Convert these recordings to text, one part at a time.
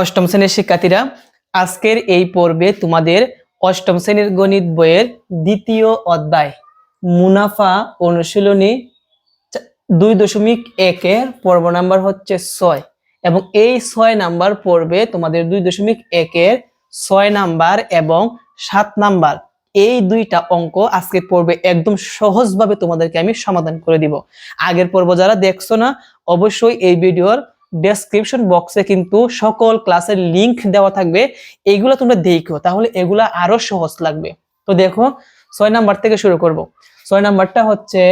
অষ্টম শ্রেণির শিক্ষার্থীরা, আজকের এই পর্বে তোমাদের অষ্টম শ্রেণির গণিত বইয়ের দ্বিতীয় অধ্যায়, মুনাফা অনুশীলনী দুই দশমিক একের পর্ব নাম্বার হচ্ছে ছয় এবং এই ছয় নাম্বার পর্বে তোমাদের দুই দশমিক একের ছয় নাম্বার এবং সাত নাম্বার, এই দুইটা অঙ্ক আজকের পর্বে একদম সহজভাবে তোমাদেরকে আমি সমাধান করে দিব। আগের পর্ব যারা দেখছ না, অবশ্যই এই ভিডিওর ডেসক্রিপশন বক্সে কিন্তু সকল ক্লাসের লিংক দেওয়া থাকবে। এইগুলো তোমরা দেখো, তাহলে এগুলা আরও সহজ লাগবে। তো দেখো, ছয় নাম্বার থেকে শুরু করব। ছয় নাম্বারটা হচ্ছে,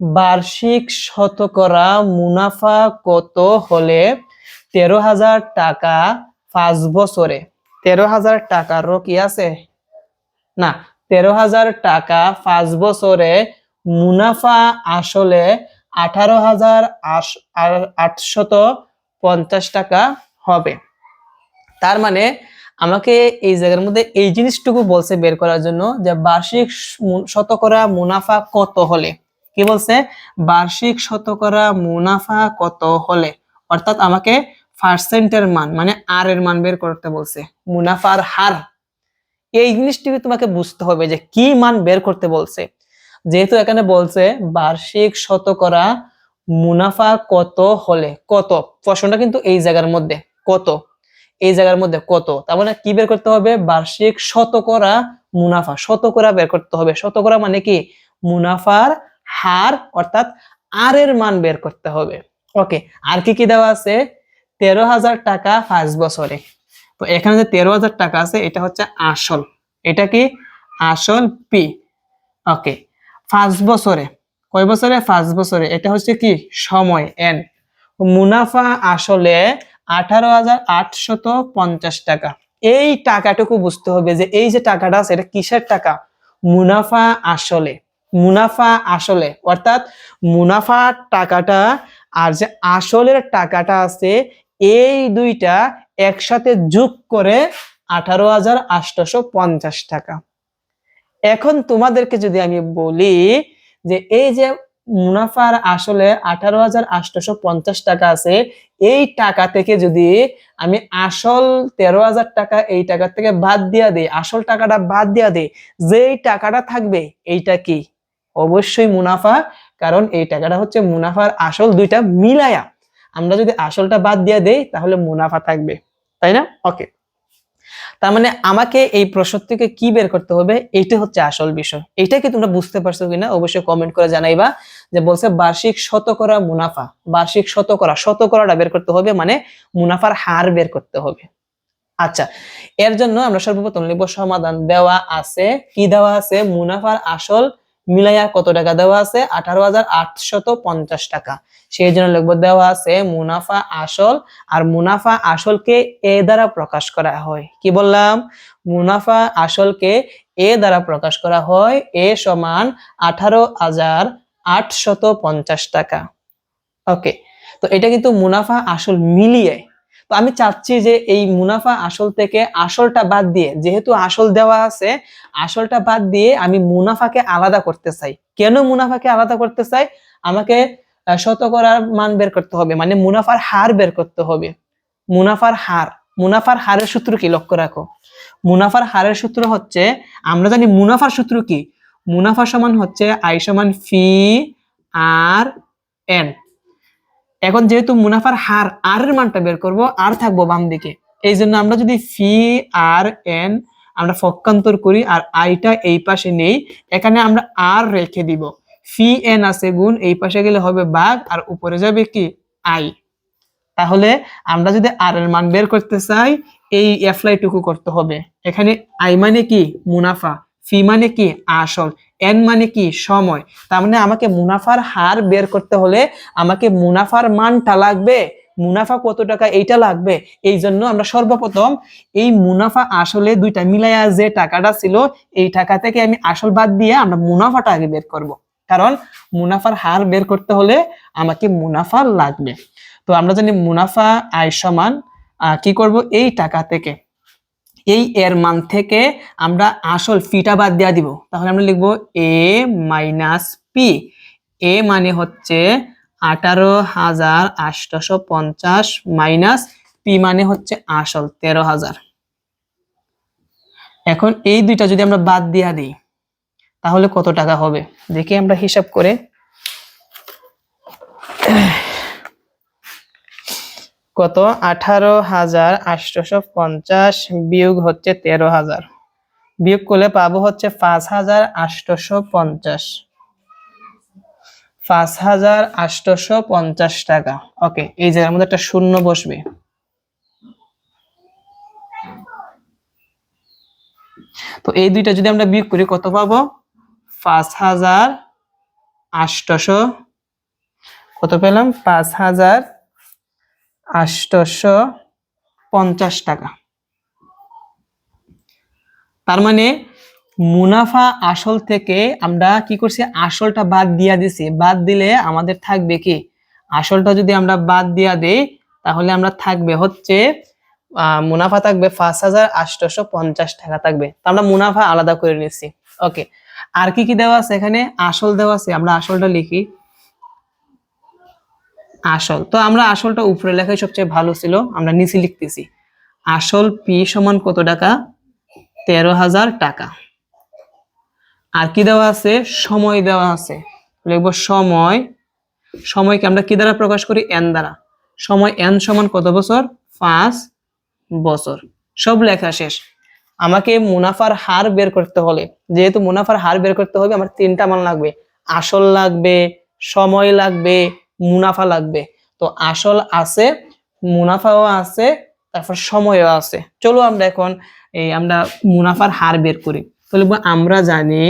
বার্ষিক শতকরা মুনাফা কত হলে তেরো হাজার টাকা পাঁচ বছরে? তেরো হাজার টাকারও কি আছে? না, তেরো হাজার টাকা পাঁচ বছরে মুনাফা আসলে আঠারো হাজার আটশত পঞ্চাশ টাকা হবে। তার মানে আমাকে এই জায়গার মধ্যে এই জিনিসটুকু বলছে বের করার জন্য যে বার্ষিক শতকরা মুনাফা কত হলে? কি বলছে? বার্ষিক শতকরা মুনাফা কত হলে? অর্থাৎ আমাকে পার্সেন্টের মান মানে আর এর মান বের করতে বলছে, মুনাফার হার। এই জিনিসটিকে তোমাকে বুঝতে হবে যে কি মান বের করতে বলছে? যেহেতু এখানে বলছে বার্ষিক শতকরা মুনাফা কত হলে? কত? প্রশ্নটা কিন্তু এই জায়গার মধ্যে। কত? এই জায়গার মধ্যে কত? তার মানে কি বের করতে হবে? বার্ষিক শতকরা মুনাফা। শতকরা বের করতে হবে। শতকরা মানে কি? মুনাফার হার, অর্থাৎ আর এর মান বের করতে হবে। ওকে, আর কি কি দেওয়া আছে? তেরো হাজার টাকা পাঁচ বছরে। তো এখানে যে তেরো হাজার টাকা আছে, এটা হচ্ছে আসল। এটা কি? আসল পি। ওকে, পাঁচ বছরে। কয় বছরে? পাঁচ বছরে। এটা হচ্ছে কি? সময় এন মুনাফা আসলে আঠারো হাজার পঞ্চাশ টাকা। এই টাকাটুকু বুঝতে হবে যে এই যে টাকাটা আছে, এটা কিসের টাকা? মুনাফা আসলে। মুনাফা আসলে। অর্থাৎ মুনাফা টাকাটা আর যে আসলের টাকাটা আছে, এই দুইটা একসাথে যোগ করে আঠারো হাজার পঞ্চাশ টাকা। এখন তোমাদেরকে যদি আমি বলি যে এই যে মুনাফার আসলে আঠারো হাজার আটশো পঞ্চাশ টাকা আছে, এই টাকা থেকে যদি আমি আসল তেরো হাজার টাকা এই টাকা থেকে বাদ দিয়া দিই, আসল টাকাটা বাদ দিয়া দিই, যেই টাকাটা থাকবে এইটা কি? অবশ্যই মুনাফা, কারণ এই টাকাটা হচ্ছে মুনাফার আসল দুইটা মিলায়া। আমরা যদি আসলটা বাদ দিয়ে দেই, তাহলে মুনাফা থাকবে। তাই না? ওকে তার মানে আমাকে এই প্রশ্ন থেকে কি বের করতে হবে? এইটা হচ্ছে আসল বিষয়। এইটা কি তোমরা বুঝতে পারছ কিনা অবশ্যই কমেন্ট করে জানাইবা যে বলছে বার্ষিক শতকরা মুনাফা। বার্ষিক শতকরা, শতকরাটা বের করতে হবে মানে মুনাফার হার বের করতে হবে। আচ্ছা এর জন্য আমরা সর্বপ্রথম লিখব সমাধান দেওয়া আছে। কি দেওয়া আছে? মুনাফার আসল মিলাইয়া কত টাকা দেওয়া আছে? আঠারো হাজার আটশত পঞ্চাশ টাকা। সেই জন্য লিখব দেওয়া আছে, মুনাফা আসল আর মুনাফা আসলকে এ দ্বারা প্রকাশ করা হয়। কি বললাম? মুনাফা আসলকে এ দ্বারা প্রকাশ করা হয়, এ সমান আঠারো হাজার আটশত পঞ্চাশ টাকা। ওকে, তো এটা কিন্তু মুনাফা আসল মিলিয়ে তো আমি চাচ্ছি যে এই মুনাফা আসল থেকে আসলটা বাদ দিয়ে, যেহেতু আসল দেওয়া আছে, আসলটা বাদ দিয়ে আমি মুনাফাকে আলাদা করতে চাই। কেন মুনাফাকে আলাদা করতে চাই? আমাকে শতকরার মান বের করতে হবে মানে মুনাফার হার বের করতে হবে। মুনাফার হার, মুনাফার হারের সূত্র কি? লক্ষ্য রাখো। মুনাফার হারের সূত্র হচ্ছে, আমরা জানি মুনাফার সূত্র কি? মুনাফা সমান হচ্ছে আই সমান ফি আর এন এখন যেহেতু মুনাফার হার আর এর মানটা বের করব, আর থাকব বাম দিকে। এই জন্য আমরা যদি ফি, আর, এন আমরা পক্ষান্তর করি আর আইটা এই পাশে নেই, এখানে আমরা আর রেখে দিব। ফি, এন আছে গুণ, এই পাশে গেলে হবে বাঘ আর উপরে যাবে কি? আই তাহলে আমরা যদি আর এর মান বের করতে চাই, এই অ্যাপ্লাই টুকু করতে হবে। এখানে আই মানে কি? মুনাফা। ফি মানে কি? আসল। এন মানে কি? সময়। তার মানে আমাকে মুনাফার হার বের করতে হলে আমাকে মুনাফার মানটা লাগবে। মুনাফা কত টাকা? এইটা লাগবে। এই জন্য আমরা সর্বপ্রথম এই মুনাফা আসলে দুইটা মিলাইয়া যে টাকাটা ছিল, এই টাকা থেকে আমি আসল বাদ দিয়ে আমরা মুনাফাটা আগে বের করব। কারণ মুনাফার হার বের করতে হলে আমাকে মুনাফা লাগবে। তো আমরা জানি মুনাফা আয় সমান কি করব? এই টাকা থেকে। এই এর মান থেকে আমরা আসল ফিটা বাদ দেওয়া দিব। তাহলে আমরা লিখব এ মাইনাস পি এ মানে হচ্ছে আঠারো হাজার আটশো পঞ্চাশ মাইনাস পি মানে হচ্ছে আসল তেরো হাজার। এখন এই দুইটা যদি আমরা বাদ দিয়া দিই, তাহলে কত টাকা হবে? দেখি আমরা হিসাব করে। কত? আঠারো হাজার আটশোশো পঞ্চাশ বিয়োগ হচ্ছে তেরো হাজার। বিয়োগ করলে পাবো হচ্ছে পাঁচ হাজার আটশোশো পঞ্চাশ। পাঁচ হাজার আটশোশো পঞ্চাশ টাকা। ওকে, এই জায়গার মধ্যে একটা শূন্য বসবে। তো এই দুইটা যদি আমরা বিয়োগ করি, কত পাবো? পাঁচ হাজার আটশোশো কত পেলাম? পাঁচ হাজার আটশোশো পঞ্চাশ টাকা। তার মানে মুনাফা আসল থেকে আমরা কি করছি? আসলটা বাদ দিয়া দিছি। বাদ দিলে আমাদের থাকবে কি? আসলটা যদি আমরা বাদ দিয়া দেই, তাহলে আমরা থাকবে হচ্ছে মুনাফা থাকবে পাঁচ হাজার আটশোশো পঞ্চাশ টাকা থাকবে। তো আমরা মুনাফা আলাদা করে নিচ্ছি। ওকে। আর কি কি দেওয়া আছে এখানে? আসল দেওয়া আছে। আমরা আসলটা লিখি। আসল। তো আমরা আসলটা উপরে লেখাই সবচেয়ে ভালো ছিল, আমরা নিচে লিখতেছি, আসল পি সমান কত টাকা? তেরো হাজার টাকা। আর কি দেওয়া আছে? সময় দেওয়া আছে। লিখব সময়। সময়কে আমরা কি দ্বারা প্রকাশ করি? এন দ্বারা। সময় এন সমান কত বছর? পাঁচ বছর। সব লেখা শেষ। আমাকে মুনাফার হার বের করতে হলে, যেহেতু মুনাফার হার বের করতে হবে, আমার তিনটা মান লাগবে। আসল লাগবে, সময় লাগবে মুনাফা লাগবে। তো আসল আছে, মুনাফাও আছে, তারপর সময়ও আছে। চলো আমরা এখন এই আমরা মুনাফার হার বের করি। তো আমরা জানি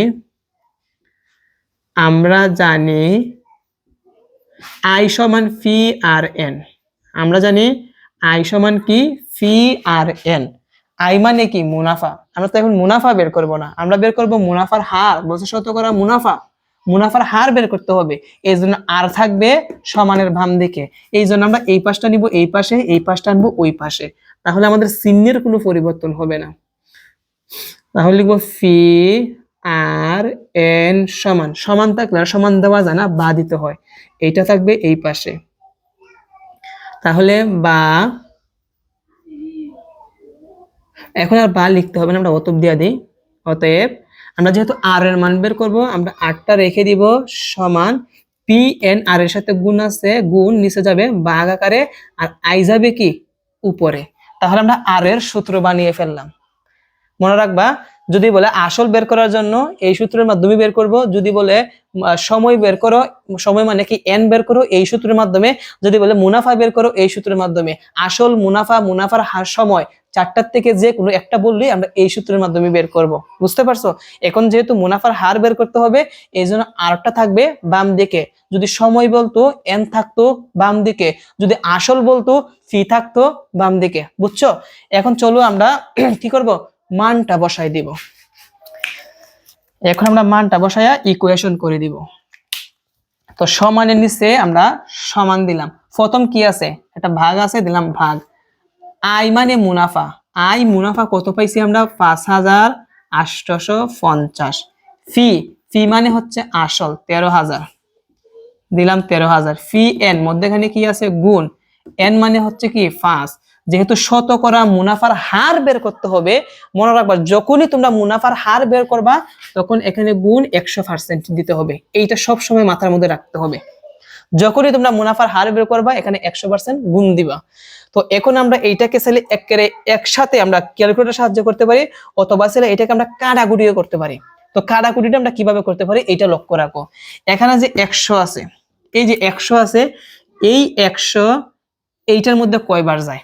আমরা জানি আই সমান ফি আর এন আমরা জানি আই সমান কি? ফি আর এন আই মানে কি? মুনাফা। আমরা তো এখন মুনাফা বের করব না। আমরা বের করব মুনাফার হার। বছর শতকরা মুনাফা। মুনাফার হার বের করতে হবে। এই জন্য আর থাকবে সমানের বাম দিকে। এই জন্য আমরা এই পাশটা নিব, এই পাশে, এই পাশটা আনব, ওই পাশে। তাহলে আমাদের চিহ্নের কোনো পরিবর্তন হবে না। তাহলে লিখব ফি আর এন সমান। সমান থাকলে আর সমান দেওয়া যায় না, বা দিতে হয়। এইটা থাকবে এই পাশে। তাহলে বা এখন আর বা লিখতে হবে না, আমরা অতএব দিয়া দিই। অতএব আমরা যেহেতু আর এর মান বের করব, আমরা আটটা রেখে দিব সমান পি এন আর এর সাথে গুণ আছে, গুণ নিচে যাবে বাঘ আকারে, আর আই যাবে কি? উপরে। তাহলে আমরা আর এর সূত্র বানিয়ে ফেললাম। মনে রাখবা যদি বলে আসল বের করার জন্য এই সূত্রের মাধ্যমে বের করব, যদি বলে সময় বের করো, সময় মানে কি এন বের করো, এই সূত্রের মাধ্যমে, যদি বলে মুনাফা বের করো, এই সূত্রের মাধ্যমে। আসল মুনাফা, মুনাফার হার সময় চারটার থেকে যে কোনো একটা বললেই আমরা এই সূত্রের মাধ্যমে বের করব। বুঝতে পারছ? এখন যেহেতু মুনাফার হার বের করতে হবে, এই জন্য আরটা থাকবে বাম দিকে। যদি সময় বলতো এন থাকতো বাম দিকে। যদি আসল বলতো, ফি থাকতো বাম দিকে। বুঝছ? এখন চলো আমরা কি করব? মানটা বসাই দিব। এখন আমরা মানটা বসাইয়া ইকুয়েশন করে দিব। তো সমানের নিচে আমরা সমান দিলাম। প্রথম কি আছে? একটা ভাগ আছে, দিলাম ভাগ। আই মানে মুনাফা। আই মুনাফা কত পাইছি আমরা? পাঁচ হাজার আটশোশো পঞ্চাশ। ফি ফি মানে হচ্ছে আসল, তেরো হাজার। দিলাম তেরো হাজার। ফি এন মধ্যেখানে কি আছে? গুণ। এন মানে হচ্ছে কি? পাঁচ। যেহেতু শতকরা মুনাফার হার বের করতে হবে, মনে রাখবা যখনই তোমরা মুনাফার হার বের করবা, তখন এখানে গুণ একশো পার্সেন্ট দিতে হবে। এইটা সব সময় মাথার মধ্যে রাখতে হবে। যখনই তোমরা মুনাফার হার বের করবা, এখানে একশো পার্সেন্ট গুণ দিবা। তো এখন আমরা এইটাকে চাইলে একেবারে একসাথে আমরা ক্যালকুলেটার সাহায্য করতে পারি, অথবা চাইলে এটাকে আমরা কাটাকুটিও করতে পারি। তো কাটাকুটিটা আমরা কীভাবে করতে পারি এটা লক্ষ্য রাখো। এখানে যে একশো আছে, এই যে একশো আছে, এই একশো এইটার মধ্যে কয়বার যায়?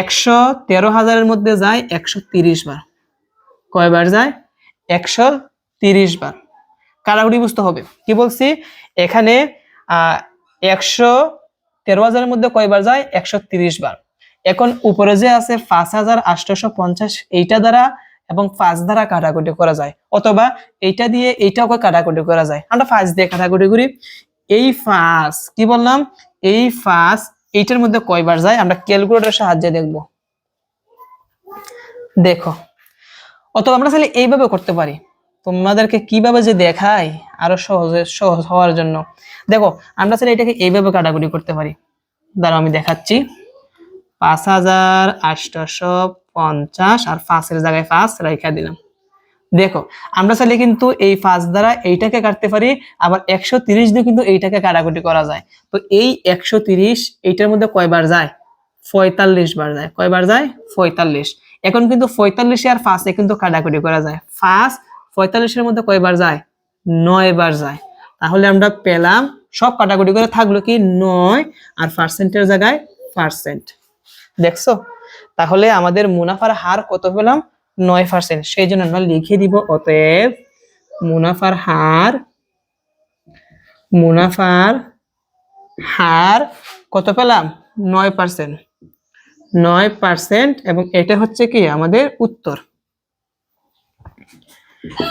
একশো তেরো হাজারের মধ্যে যায় একশো তিরিশ বার। কয়বার যায়? একশো তিরিশ বার। কারাগুড়ি বুঝতে হবে। কি বলছি? এখানে একশো তেরো হাজারের মধ্যে কয়বার যায়? একশো তিরিশ বার। এখন উপরে যে আছে পাঁচ হাজার আটশোশো পঞ্চাশ, এইটা দ্বারা এবং পাঁচ দ্বারা কাটাকুটি করা যায়। অথবা এইটা দিয়ে এইটাও কাটাকুটি করা যায়। আমরা পাঁচ দিয়ে কাটাকুটি করি। এই পাঁচ, কি বললাম? এই পাঁচ এইটার মধ্যে কয়বার যায়? আমরা ক্যালকুলেটরের সাহায্যে দেখব। দেখো। অথবা আমরা তাহলে এইভাবে করতে পারি। তোমাদেরকে কীভাবে যে দেখাই, আরও সহজে, সহজ হওয়ার জন্য। দেখো, আমরা তাহলে এটাকে এইভাবে কাটাকুটি করতে পারি। দাঁড়াও, আমি দেখাচ্ছি। পাঁচ হাজার আটশো পঞ্চাশ আর পাঁচের জায়গায় পাঁচ রেখা দিলাম। দেখো, আমরা চাইলে কিন্তু এই পাঁচ দ্বারা এইটাকে কাটতে পারি, আবার একশো তিরিশ দিয়ে কিন্তু এইটাকে কাটাকুটি করা যায়। তো এই একশো তিরিশ এইটার মধ্যে কয়বার যায়? পঁয়তাল্লিশ বার যায়। কয়বার যায়? পঁয়তাল্লিশ। এখন কিন্তু পঁয়তাল্লিশে আর ফার্স্টে কিন্তু কাটাকুটি করা যায়। ফার্স্ট পঁয়তাল্লিশের মধ্যে কয়বার যায়? নয় বার যায়। তাহলে আমরা পেলাম, সব কাটাকুটি করে থাকল কি? নয় আর পার্সেন্টের জায়গায় পার্সেন্ট। দেখছ? তাহলে আমাদের মুনাফার হার কত পেলাম? নয় পার্সেন্ট সেই জন্য আমরা লিখে দিব অতএব মুনাফার হার মুনাফার হার কত পেলাম? নয় পার্সেন্ট নয় পার্সেন্ট এবং এটা হচ্ছে কি? আমাদের উত্তর।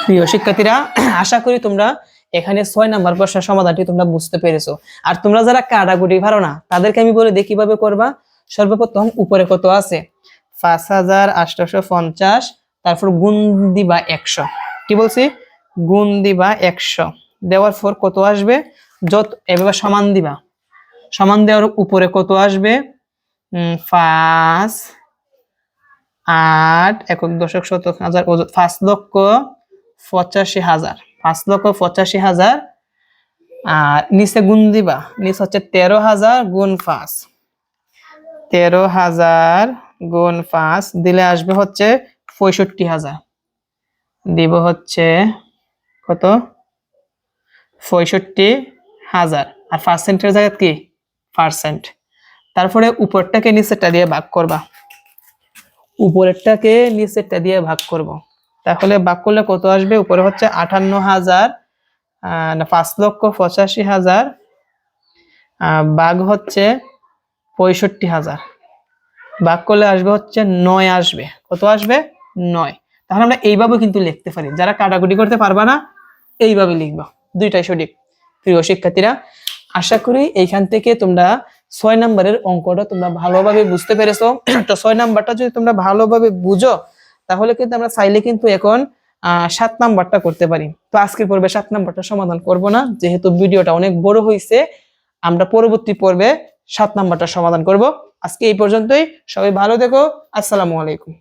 প্রিয় শিক্ষার্থীরা, আশা করি তোমরা এখানে ছয় নাম্বার প্রশ্নের সমাধানটি তোমরা বুঝতে পেরেছ। আর তোমরা যারা কাটাকুটি পারো না, তাদেরকে আমি বলে দিই কীভাবে করবা? সর্বপ্রথম উপরে কত আছে? পাঁচ হাজার আটশো পঞ্চাশ তারপর গুণ দিবা একশো। কি বলছি? গুণ দিবা একশো। দেওয়ার পর কত আসবে? যত, এভাবে সমান দিবা। সমান দেওয়ার উপরে কত আসবে? পাঁচ, আট, একক দশক শতক হাজার পাঁচ লক্ষ পঁচাশি হাজার। পাঁচ লক্ষ পঁচাশি হাজার। আর নিচে গুণ দিবা। নিচে হচ্ছে তেরো হাজার গুণ পাঁচ। তেরো হাজার গুণ পাঁচ। দিলে আসবে হচ্ছে পঁয়ষট্টি হাজার। দিব হচ্ছে কত? পঁয়ষট্টি হাজার। আর পার্সেন্টের জায়গায় কি? পার্সেন্ট তারপরে উপরটাকে নিচেরটা দিয়ে ভাগ করবা। উপরেরটাকে নিচেরটা দিয়ে ভাগ করব। তাহলে ভাগ করলে কত আসবে? উপরে হচ্ছে আটান্ন হাজার পাঁচ লক্ষ পঁচাশি হাজার ভাগ হচ্ছে পঁয়ষট্টি হাজার। ভাগ করলে আসবে হচ্ছে নয় আসবে। কত আসবে? নয়। তাহলে আমরা এইভাবে কিন্তু লিখতে পারি। যারা কাটাকুটি করতে পারবা না, এইভাবে লিখবা। দুইটাই সঠিক। প্রিয় শিক্ষার্থীরা, আশা করি এইখান থেকে তোমরা ছয় নাম্বারের অঙ্কটা তোমরা ভালোভাবে বুঝতে পেরেছ। তো ছয় নাম্বারটা যদি তোমরা ভালোভাবে বুঝো, তাহলে কিন্তু আমরা চাইলে কিন্তু এখন সাত নাম্বারটা করতে পারি। তো আজকের পর্বে সাত নাম্বারটা সমাধান করব না। যেহেতু ভিডিওটা অনেক বড় হয়েছে আমরা পরবর্তী পর্বে সাত নাম্বারটা সমাধান করব। আজকে এই পর্যন্তই। সবাই ভালো দেখো আসসালামু আলাইকুম।